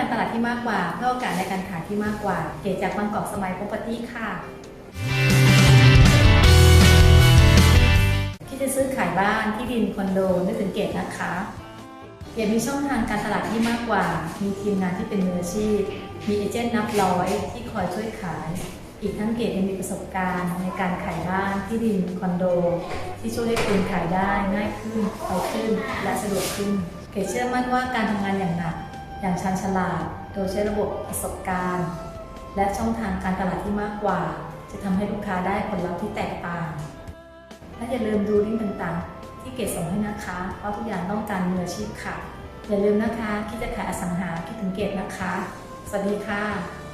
การตลาดที่มากกว่า เพื่อโอกาสในการขายที่มากกว่า เกตจากบางกอกสมัยโปตี้ค่ะที่จะซื้อขายบ้านที่ดินคอนโดนึกถึงเกตนะคะเกตมีช่องทางการตลาดที่มากกว่า มีทีมงานที่เป็นมืออาชีพ มีเอเจนต์นับร้อยที่คอยช่วยขาย อีกทั้งเกตยังมีประสบการณ์ในการขายบ้านที่ดินคอนโด ที่ช่วยให้คุณขายได้ง่ายขึ้นไวขึ้นและสะดวกขึ้นเกดเชื่อมั่นว่าการทำงานอย่างหนัก ชางชันฉลาด โดยใช้ระบบประสบการณ์ และช่องทางการตลาดที่มากกว่า จะทำให้ลูกค้าได้ผลลัพธ์ที่แตกต่าง และอย่าลืมดูลิงก์ต่างๆ ที่เกดส่งให้นะคะ เพราะทุกอย่างต้องการมืออาชีพค่ะ อย่าลืมนะคะคิดจะขายอสังหาคิดถึงเกดนะคะ สวัสดีค่ะ